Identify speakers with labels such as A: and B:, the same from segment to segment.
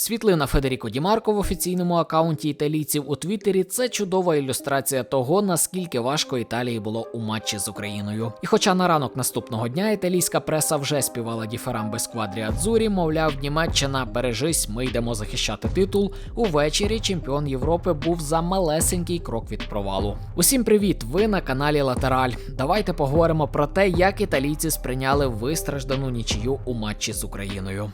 A: Світлина Федеріко Дімарко в офіційному акаунті італійців у Твіттері це чудова ілюстрація того, наскільки важко Італії було у матчі з Україною. І хоча на ранок наступного дня італійська преса вже співала діфарамби сквадрі Адзурі, мовляв, Німеччина бережись, ми йдемо захищати титул. Увечері чемпіон Європи був за малесенький крок від провалу. Усім привіт! Ви на каналі Латераль. Давайте поговоримо про те, як італійці сприйняли вистраждану нічию у матчі з Україною.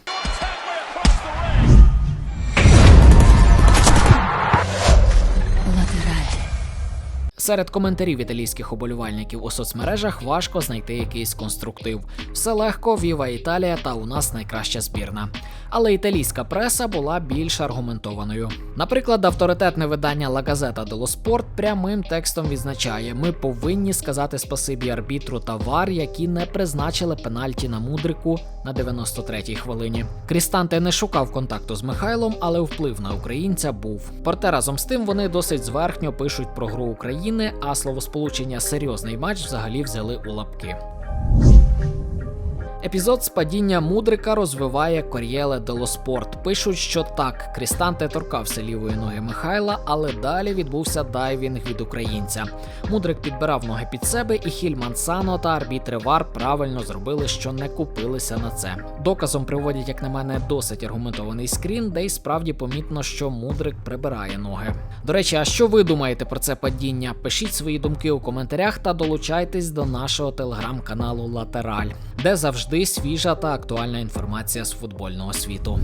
A: Серед коментарів італійських оболівальників у соцмережах важко знайти якийсь конструктив. Все легко, Віва Італія та у нас найкраща збірна. Але італійська преса була більш аргументованою. Наприклад, авторитетне видання La Gazzetta dello Sport прямим текстом відзначає: ми повинні сказати спасибі арбітру та вар, які не призначили пенальті на мудрику на 93-й хвилині. Крістанте не шукав контакту з Михайлом, але вплив на українця був. Проте разом з тим вони досить зверхньо пишуть про гру України, а словосполучення серйозний матч взагалі взяли у лапки. Епізод з падіння Мудрика розвиває Кор'єле Дело Спорт. Пишуть, що так, Крістанте торкався лівої ноги Михайла, але далі відбувся дайвінг від українця. Мудрик підбирав ноги під себе, і Хільман Сано та арбітри Вар правильно зробили, що не купилися на це. Доказом приводять, як на мене, досить аргументований скрін, де й справді помітно, що Мудрик прибирає ноги. До речі, а що ви думаєте про це падіння? Пишіть свої думки у коментарях та долучайтесь до нашого телеграм-каналу Латераль, де завжди свіжа та актуальна інформація з футбольного світу.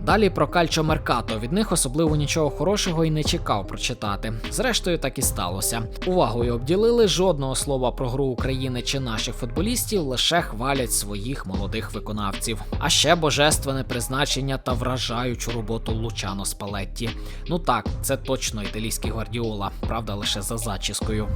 A: Далі про Кальчо Меркато. Від них особливо нічого хорошого і не чекав прочитати. Зрештою, так і сталося. Увагою обділили жодного слова про гру України чи наших футболістів, лише хвалять своїх молодих виконавців. А ще божественне призначення та вражаючу роботу Лучано Спалетті. Ну так, це точно італійський гвардіола, правда, лише за зачіскою.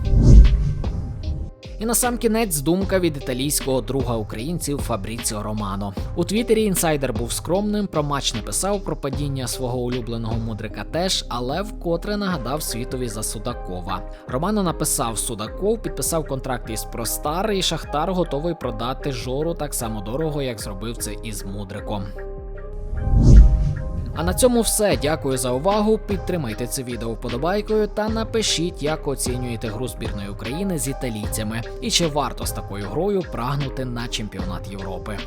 A: І на сам кінець думка від італійського друга українців Фабріціо Романо. У Твіттері інсайдер був скромним, про матч не писав про падіння свого улюбленого мудрика теж, але вкотре нагадав світові за Судакова. Романо написав: Судаков підписав контракт із Простар, і Шахтар готовий продати жору так само дорого, як зробив це із мудриком. А на цьому все. Дякую за увагу. Підтримайте це відео вподобайкою та напишіть, як оцінюєте гру збірної України з італійцями, і чи варто з такою грою прагнути на чемпіонат Європи.